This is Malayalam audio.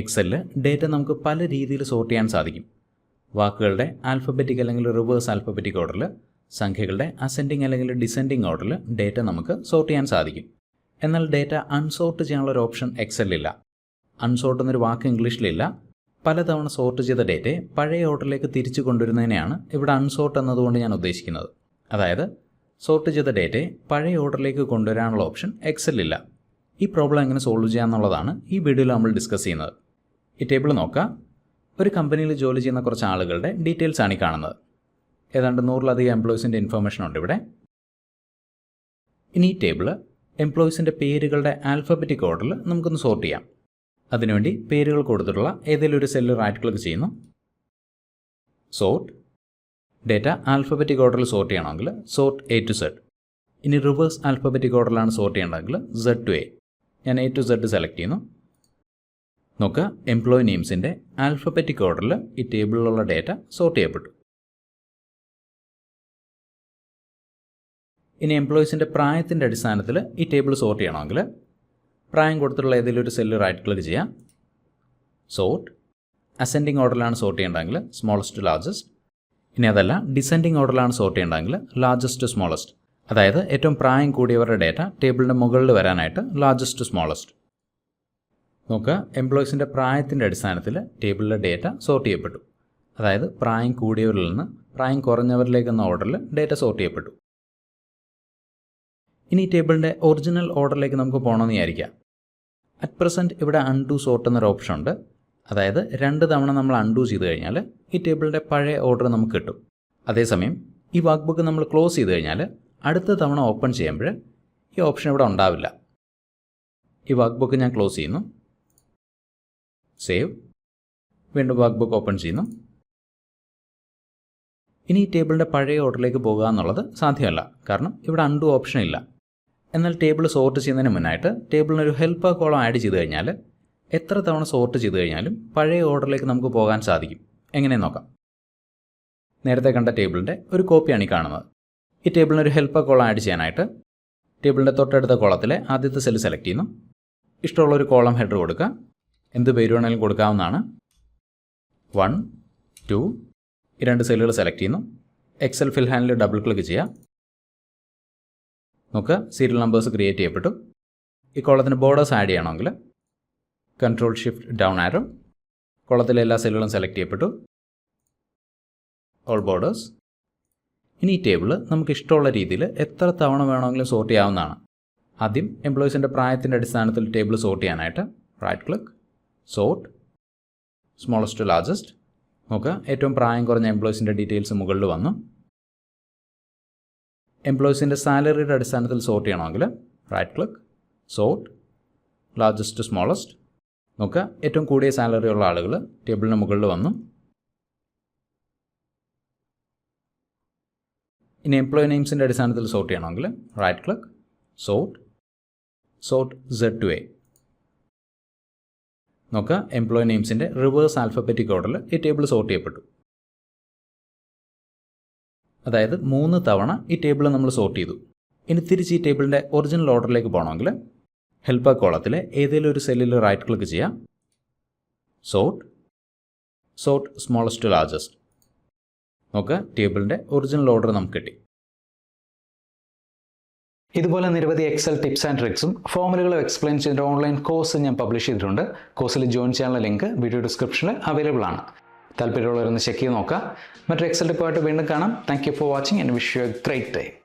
എക്സലിൽ ഡേറ്റ നമുക്ക് പല രീതിയിൽ സോർട്ട് ചെയ്യാൻ സാധിക്കും. വാക്കുകളുടെ ആൽഫബറ്റിക് അല്ലെങ്കിൽ റിവേഴ്സ് ആൽഫബറ്റിക് ഓർഡറിൽ സംഖ്യകളുടെ അസെൻഡിങ് അല്ലെങ്കിൽ ഡിസെൻഡിങ് ഓർഡറിൽ ഡേറ്റ നമുക്ക് സോർട്ട് ചെയ്യാൻ സാധിക്കും. എന്നാൽ ഡേറ്റ അൺസോർട്ട് ചെയ്യാനുള്ള ഒരു ഓപ്ഷൻ എക്സലിലില്ല അൺസോർട്ട് എന്നൊരു വാക്ക് ഇംഗ്ലീഷിലില്ല പലതവണ സോർട്ട് ചെയ്ത ഡേറ്റയെ പഴയ ഓർഡറിലേക്ക് തിരിച്ചു കൊണ്ടുവരുന്നതിനെയാണ് ഇവിടെ അൺസോർട്ട് എന്നതുകൊണ്ട് ഞാൻ ഉദ്ദേശിക്കുന്നത്. അതായത് സോർട്ട് ചെയ്ത ഡേറ്റയെ പഴയ ഓർഡറിലേക്ക് കൊണ്ടുവരാനുള്ള ഓപ്ഷൻ എക്സലില്ല ഈ പ്രോബ്ലം എങ്ങനെ സോൾവ് ചെയ്യാമെന്നുള്ളതാണ് ഈ വീഡിയോയിൽ നമ്മൾ ഡിസ്കസ് ചെയ്യുന്നത്. ഈ ടേബിൾ നോക്കാം. ഒരു കമ്പനിയിൽ ജോലി ചെയ്യുന്ന കുറച്ച് ആളുകളുടെ ഡീറ്റെയിൽസ് ആണ് ഈ കാണുന്നത്. ഏതാണ്ട് നൂറിലധികം എംപ്ലോയീസിന്റെ ഇൻഫർമേഷൻ ഉണ്ട് ഇവിടെ. ഇനി ഈ ടേബിൾ എംപ്ലോയീസിന്റെ പേരുകളുടെ ആൽഫബറ്റിക് ഓർഡറിൽ നമുക്കൊന്ന് സോർട്ട് ചെയ്യാം. അതിനുവേണ്ടി പേരുകൾ കൊടുത്തിട്ടുള്ള ഏതെങ്കിലും ഒരു സെല്ലിൽ റൈറ്റ് ക്ലിക്ക് ചെയ്യുന്നു. സോർട്ട് ഡേറ്റ ആൽഫബറ്റിക് ഓർഡറിൽ സോർട്ട് ചെയ്യണമെങ്കിൽ സോർട്ട് എ ടു സെഡ് ഇനി റിവേഴ്സ് ആൽഫബറ്റിക് ഓർഡറിലാണ് സോർട്ട് ചെയ്യേണ്ടതെങ്കിൽ സെഡ് ടു എ ഞാൻ എ ടു സെഡ് സെലക്ട് ചെയ്യുന്നു. നോക്കുക എംപ്ലോയി നെയിംസിന്റെ ആൽഫബറ്റിക് ഓർഡറിൽ ഈ ടേബിളിലുള്ള ഡേറ്റ സോർട്ട് ചെയ്യപ്പെട്ടു. ഇനി എംപ്ലോയീസിന്റെ പ്രായത്തിന്റെ അടിസ്ഥാനത്തിൽ ഈ ടേബിൾ സോർട്ട് ചെയ്യണമെങ്കിൽ പ്രായം കൊടുത്തിട്ടുള്ള ഏതെങ്കിലും ഒരു സെല്ല് റൈറ്റ് ക്ലിക്ക് ചെയ്യാം. സോർട്ട് അസെൻഡിങ് ഓർഡറിലാണ് സോർട്ട് ചെയ്യേണ്ടതെങ്കിൽ സ്മോളസ്റ്റ് ടു ലാർജസ്റ്റ് ഇനി അതല്ല ഡിസെൻഡിങ് ഓർഡറിലാണ് സോർട്ട് ചെയ്യേണ്ടതെങ്കിൽ ലാർജസ്റ്റ് ടു സ്മോളസ്റ്റ് അതായത് ഏറ്റവും പ്രായം കൂടിയവരുടെ ഡേറ്റ ടേബിളിന്റെ മുകളിൽ വരാനായിട്ട് ലാർജസ്റ്റ് ടു സ്മോളസ്റ്റ് നോക്കുക. എംപ്ലോയീസിന്റെ പ്രായത്തിന്റെ അടിസ്ഥാനത്തിൽ ടേബിളിലെ ഡേറ്റ സോർട്ട് ചെയ്യപ്പെട്ടു. അതായത് പ്രായം കൂടിയവരിൽ നിന്ന് പ്രായം കുറഞ്ഞവരിലേക്കെന്ന ഓർഡറിൽ ഡേറ്റ സോർട്ട് ചെയ്യപ്പെട്ടു. ഇനി ഈ ടേബിളിന്റെ ഒറിജിനൽ ഓർഡറിലേക്ക് നമുക്ക് പോകണമെന്ന് വിചാരിക്കാം. അറ്റ് പ്രസന്റ് ഇവിടെ അൺഡു സോർട്ട് എന്നൊരു ഓപ്ഷൻ ഉണ്ട്. അതായത് രണ്ട് തവണ നമ്മൾ അൺഡു ചെയ്ത് കഴിഞ്ഞാൽ ഈ ടേബിളിന്റെ പഴയ ഓർഡർ നമുക്ക് കിട്ടും. അതേസമയം ഈ വർക്ക് ബുക്ക് നമ്മൾ ക്ലോസ് ചെയ്ത് കഴിഞ്ഞാൽ അടുത്ത തവണ ഓപ്പൺ ചെയ്യുമ്പോൾ ഈ ഓപ്ഷൻ ഇവിടെ ഉണ്ടാവില്ല. ഈ വർക്ക് ബുക്ക് ഞാൻ ക്ലോസ് ചെയ്യുന്നു. സേവ്. വീണ്ടും വർക്ക് ബുക്ക് ഓപ്പൺ ചെയ്യുന്നു. ഇനി ഈ ടേബിളിന്റെ പഴയ ഓർഡറിലേക്ക് പോകുക എന്നുള്ളത് സാധ്യമല്ല. കാരണം ഇവിടെ അൺഡു ഓപ്ഷൻ ഇല്ല. എന്നാൽ ടേബിൾ സോർട്ട് ചെയ്യുന്നതിന് മുന്നായിട്ട് ടേബിളിനൊരു ഹെൽപ്പ് കോളം ആഡ് ചെയ്ത് കഴിഞ്ഞാൽ എത്ര തവണ സോർട്ട് ചെയ്ത് കഴിഞ്ഞാലും പഴയ ഓർഡറിലേക്ക് നമുക്ക് പോകാൻ സാധിക്കും. എങ്ങനെ നോക്കാം. നേരത്തെ കണ്ട ടേബിളിന്റെ ഒരു കോപ്പിയാണ് ഈ കാണുന്നത്. ഈ ടേബിളിന് ഒരു ഹെൽപ്പ് കോളം ആഡ് ചെയ്യാനായിട്ട് ടേബിളിന്റെ തൊട്ടടുത്ത കോളത്തിലെ ആദ്യത്തെ സെൽ സെലക്ട് ചെയ്യുന്നു. ഇഷ്ടമുള്ള ഒരു കോളം ഹെഡർ കൊടുക്കുക. എന്ത് പേര് വേണമെങ്കിലും കൊടുക്കാവുന്നതാണ്. വൺ ടു ഈ രണ്ട് സെല്ലുകൾ സെലക്ട് ചെയ്യുന്നു. Excel fill handle double click ചെയ്യുക നോക്കുക സീരിയൽ നമ്പേഴ്സ് ക്രിയേറ്റ് ചെയ്യപ്പെട്ടു. ഈ കോളത്തിന് ബോർഡേഴ്സ് ആഡ് ചെയ്യണമെങ്കിൽ കൺട്രോൾ ഷിഫ്റ്റ് ഡൗൺ ആരോ കോളത്തിലെ എല്ലാ സെല്ലുകളും സെലക്ട് ചെയ്യപ്പെട്ടു. ഓൾ ബോർഡേഴ്സ് ഇനി ഈ ടേബിൾ നമുക്ക് ഇഷ്ടമുള്ള രീതിയിൽ എത്ര തവണ വേണമെങ്കിലും സോർട്ട് ചെയ്യാവുന്നതാണ്. ആദ്യം എംപ്ലോയീസിന്റെ പ്രായത്തിന്റെ അടിസ്ഥാനത്തിൽ ടേബിൾ സോർട്ട് ചെയ്യാനായിട്ട് right click sort smallest to largest നോക്കുക ഏറ്റവും പ്രായം കുറഞ്ഞ എംപ്ലോയീസിന്റെ ഡീറ്റെയിൽസ് മുകളിൽ വന്നു. എംപ്ലോയീസിന്റെ സാലറിയുടെ അടിസ്ഥാനത്തിൽ സോർട്ട് ചെയ്യണമെങ്കിൽ right click sort largest smallest നോക്കുക ഏറ്റവും കൂടിയ സാലറി ഉള്ള ആളുകൾ ടേബിളിന് മുകളിൽ വന്നു. ഇനി എംപ്ലോയി നെയിംസിന്റെ അടിസ്ഥാനത്തിൽ സോർട്ട് ചെയ്യണമെങ്കിൽ right click sort sort Z to A നോക്കുക എംപ്ലോയി നെയിംസിന്റെ റിവേഴ്സ് ആൽഫബറ്റിക് ഓർഡറിൽ ഈ ടേബിൾ സോർട്ട് ചെയ്യപ്പെട്ടു. അതായത് മൂന്ന് തവണ ഈ ടേബിൾ നമ്മൾ സോർട്ട് ചെയ്തു. ഇനി തിരിച്ച് ഈ ടേബിളിന്റെ ഒറിജിനൽ ഓർഡറിലേക്ക് പോകണമെങ്കിൽ ഹെൽപ്പർ കോളത്തിലെ ഏതെങ്കിലും ഒരു സെല്ലിൽ റൈറ്റ് ക്ലിക്ക് ചെയ്യാം. Sort sort smallest to largest നോക്കുക ടേബിളിന്റെ ഒറിജിനൽ ഓർഡർ നമുക്ക് കിട്ടി. ഇതുപോലെ നിരവധി എക്സൽ ടിപ്സ് ആൻഡ് ട്രിക്സും ഫോമുലകളും എക്സ്പ്ലെയിൻ ചെയ്ത ഓൺലൈൻ കോഴ്സ് ഞാൻ പബ്ലിഷ് ചെയ്തിട്ടുണ്ട്. കോഴ്സിൽ ജോയിൻ ചെയ്യാനുള്ള ലിങ്ക് വീഡിയോ ഡിസ്ക്രിപ്ഷനിൽ അവൈലബിൾ ആണ്. താല്പര്യമുള്ളവരൊന്ന് ചെക്ക് ചെയ്ത് നോക്കുക. മറ്റൊരു എക്സൽ ടിപ്പായിട്ട് വീണ്ടും കാണാം. Thank you for watching and wish you a great day